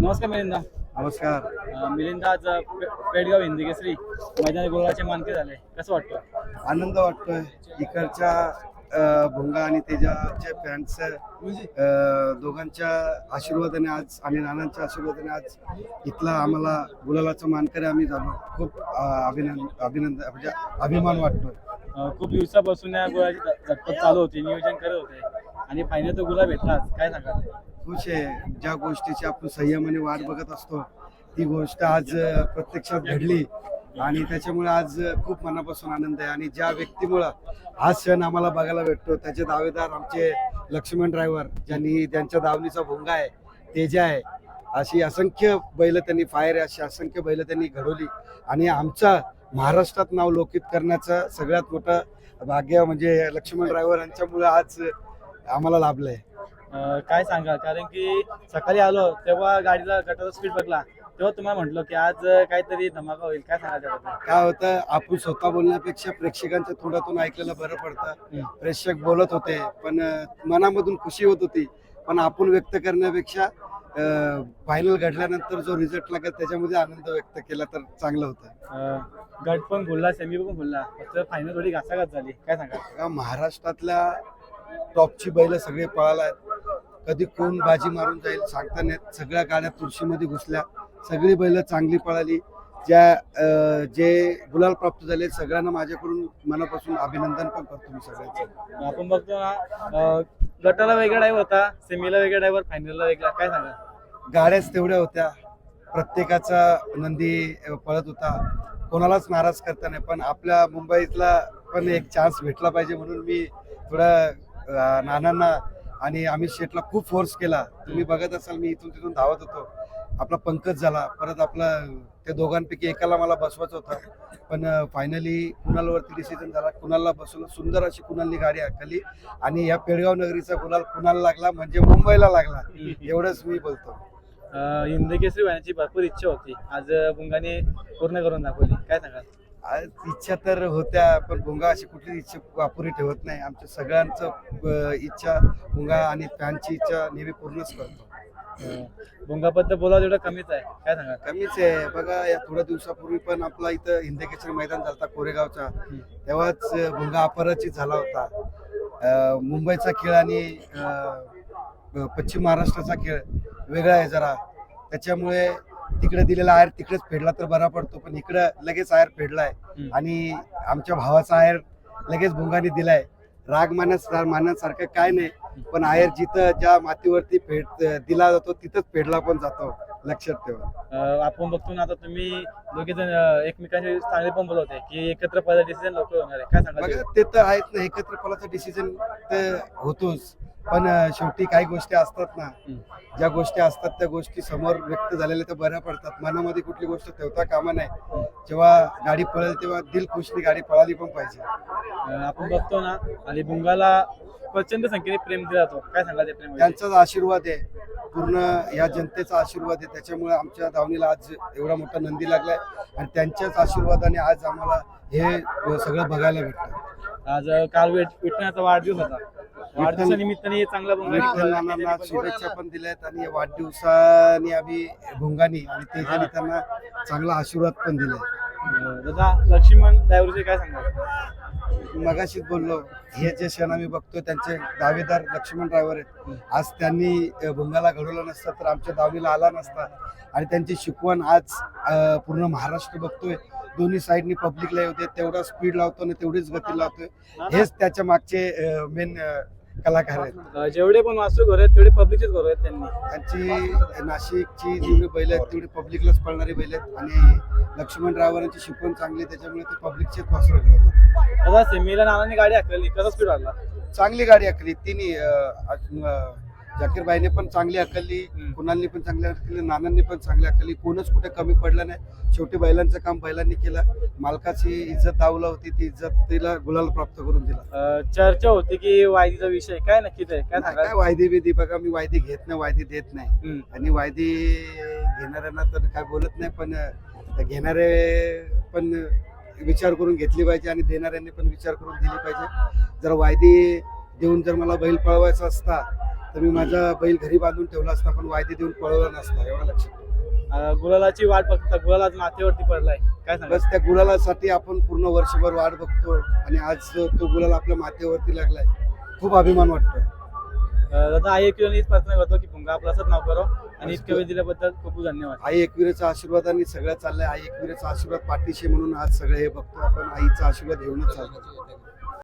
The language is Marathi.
नमस्कार मिलिंदा. नमस्कार. अं, मिलिंदा आज पे- पेडगाव हिंदी केसरी मैदानी गोलाचे मानके झाले. कसं वाटतं आनंद वाटतोय. इकडच्या अ, भोंगा आणि तेजाच्या फॅन्स दोघांच्या आशीर्वादाने आज आणि नानांच्या आशीर्वादाने आज इथला आम्हाला गुलालाचा मानकरी आम्ही झालो. खूप अ, अभिनंद अभिनंदन म्हणजे अभिमान वाटतोय. अं, खूप दिवसापासून या गोळाची झटपट चालू होती नियोजन करत होते. आणि फायनल तो गुलाब भेटला आज. काय सांगाल? खुश आहे. ज्या गोष्टीची आपण संयमाने वाट बघत असतो ती गोष्ट आज प्रत्यक्षात घडली. आणि त्याच्यामुळे आज खूप मनापासून आनंद आहे. आणि ज्या व्यक्तीमुळं हा सण आम्हाला बघायला भेटतो त्याचे दावेदार आमचे लक्ष्मण ड्रायव्हर ज्यांनी त्यांच्या दावणीचा भोंगा आहे तेजा आहे अशी असंख्य बैल त्यांनी फायर आहे अशी असंख्य बैल त्यांनी घडवली. आणि आमचा महाराष्ट्रात नाव लोकित करण्याचं सगळ्यात मोठं भाग्य म्हणजे लक्ष्मण ड्रायव्हर यांच्यामुळे आज आम्हाला लाभलं आहे काय सांगाल? कारण की सकाळी आलो तेव्हा गाडीला गटाचा स्पीड बघला. तेव्हा तुम्हाला म्हटलं की आज काहीतरी धमाका होईल. काय त्याबद्दल? काय होतं आपण स्वतः बोलण्यापेक्षा प्रेक्षकांच्या तोंडातून ऐकलेलं बरं पडतं. प्रेक्षक बोलत होते पण मनामधून खुशी होत होती. पण आपण व्यक्त करण्यापेक्षा फायनल घडल्यानंतर जो रिझल्ट लागेल त्याच्यामध्ये आनंद व्यक्त केला तर चांगलं होतं. गट पण खुलला सेमी पण खुलला फक्त फायनल थोडी घासाघात झाली. काय सांगाल? का महाराष्ट्रातल्या टॉपची बैल सगळे पळाला आहेत कधी कोण बाजी मारून जाईल सांगता नाही. येत. सगळ्या गाड्या तुळशीमध्ये घुसल्या. सगळी बैल चांगली पळाली. ज्या जे गुलाल प्राप्त झाले सगळ्यांना माझ्याकडून मनापासून अभिनंदन पण करतो मी सगळ्यांचं. आपण बघतो ना गटाला वेगळा ड्रायव्हर होता सेमीला वेगळा ड्रायव्हर फायनलला वेगळा. काय सांगाल? गाड्याच तेवढ्या होत्या. प्रत्येकाचा नंदी पळत होता. कोणालाच नाराज करता नाही. पण आपल्या मुंबईतला पण एक चान्स भेटला पाहिजे म्हणून मी थोडं नानांना आणि अमित शेठला खूप फोर्स केला. तुम्ही बघत असाल मी इथून तिथून धावत होतो. आपला पंकज झाला परत आपला त्या दोघांपैकी एकाला मला बसवायचं होतं. पण फायनली कुणालवरती डिसिजन झाला? कुणालला बसवलं? सुंदर अशी कुणालनी गाडी हाकली. आणि या पेडगाव नगरीचा कुणाल कुणाला लागला म्हणजे मुंबईला लागला. एवढंच मी बोलतो. हिंदकेसरी हिंदी होण्याची भरपूर इच्छा होती. आज बुंगाने पूर्ण करून दाखवली. काय सांगाल? इच्छा तर होत्या पण भुंगा अशी कुठली इच्छा अपुरी ठेवत नाही. आमच्या सगळ्यांचं इच्छा भुंगा आणि फॅनची इच्छा नेहमी पूर्णच करतो. अं, बुंगाबद्दल बोलावं तेवढं कमीच आहे. काय सांगाल? कमीच आहे. बघा या थोड्या दिवसापूर्वी पण आपला इथं हिंदकेसरी मैदान झालता कोरेगावचा. तेव्हाच भुंगा अपराजित झाला होता. मुंबईचा खेळ आणि पश्चिम महाराष्ट्राचा खेळ वेगळा आहे जरा. त्याच्यामुळे तिकडे दिलेला आयर तिकडेच फेडला तर बरा पडतो पण इकडं लगेच आयर फेडलाय. आणि आमच्या भावाचा आयर लगेच भुंगाने दिलाय. राग मानस मानण्यासारखं काय नाही पण आयर जिथं ज्या मातीवरती फेड दिला जातो तिथंच फेडला पण जातो लक्षात ठेवा. आपण बघतो ना आता तुम्ही दोघे जण एकमेकांचे चांगले पण बोलवते की एकत्र पदार्थ डिसिजन लवकर होणार आहे. काय बघा ते तर आहेत ना एकत्र पलाचा डिसिजन तर होतोच. पण शेवटी काही गोष्टी असतात ना. ज्या गोष्टी असतात त्या गोष्टी समोर व्यक्त झालेल्या त्या बऱ्या पडतात. मनामध्ये कुठली गोष्ट ठेवता कामा नाही जेव्हा गाडी पळेल तेव्हा दिल खुशनी गाडी पळाली पण पाहिजे. आपण बघतो ना आणि बुंगाला प्रचंड संख्येने प्रेम दिला जातो. काय सांगाल ते प्रेम त्यांचाच आशीर्वाद आहे. पूर्ण या जनतेचा आशीर्वाद आहे. त्याच्यामुळे आमच्या दावणीला आज एवढा मोठा नंदी लागलाय. आणि त्यांच्याच आशीर्वादाने आज आम्हाला हे सगळं बघायला भेटतं. आज काल विठ- विठ्ठलाचा वाढदिवस होता. वाढदिवसानिमित्ताने चांगला नानांना शुभेच्छा पण दिल्यात आणि या वाढदिवसाने आम्ही भोंगानी आणि तेजाने त्यांना चांगला आशीर्वाद पण दिलाय दादा लक्ष्मण ड्रायव्हरचे काय सांगाल? मगाशीच बोललो हे जे क्षण आम्ही बघतो त्यांचे दावेदार लक्ष्मण ड्रायव्हर आहेत. आज त्यांनी भोंगाला घडवलं नसतं तर आमच्या दावणीला आला नसता. आणि त्यांची शिकवण आज पूर्ण महाराष्ट्र बघतोय. दोन्ही साईडनी पब्लिकला येऊ दे तेवढा स्पीड लावतो आणि तेवढीच गती लावतोय. हेच त्याच्या मागचे मेन कलाकार आहेत. अं, जेवढे पण वास्तू घर आहेत तेवढे पब्लिकचेच घर आहेत त्यांनी. त्यांची नाशिकची जेवढी बैल आहेत तेवढी पब्लिकलाच पळणारी बैल आहेत. आणि लक्ष्मण ड्रायव्हरांची शिकवण चांगली आहे, त्याच्यामुळे ते पब्लिकचेच वासरं घडवतात दादा सेमीला नानाने गाडी हाकलली कसा स्पीड वाढला? चांगली गाडी हकली तिन्ही बाईने पण चांगली हकलली. कुणालनी पण चांगली हकलली नानांनी पण चांगली हकलली कोणच कुठे कमी पडलं नाही. शेवटी बैलांचं काम बैलांनी केलं. मालकाची इज्जत दावला होती ती इज्जत तिला गुलाल प्राप्त करून दिला. चर्चा होती की वायदीचा विषय काय नक्की ते? काय वायदे बिदी बघा मी वायदे घेत नाही वायदे देत नाही. आणि वायदे घेणाऱ्यांना तर काय बोलत नाही पण घेणारे पण विचार करून घेतली पाहिजे आणि देणाऱ्यांनी पण विचार करून दिली पाहिजे. जर वायदे देऊन जर मला बैल पळवायचा असता तर मी माझा बैल घरी बांधून ठेवला असता पण वायदे देऊन पळवला नसता एवढं लक्षात गुलालाची वाट बघता गुलाल माथेवरती पडलाय. काय बस त्या गुलालासाठी आपण पूर्ण वर्षभर वाट बघतो आणि आज तो गुलाल आपल्या माथेवरती लागलाय. खूप अभिमान वाटतोय. दादा आई किलो हीच प्रार्थना करतो की भुंगा आपला असंच नाव करो आणि इतकं वेळ दिल्याबद्दल खूप खूप धन्यवाद. आई एकविरेचा आशीर्वादाने सगळं चाललंय. आई एकविरेचा आशीर्वाद पाठीशी म्हणून आज सगळे हे बघतो आपण. आईचा आशीर्वाद घेऊनच चालतो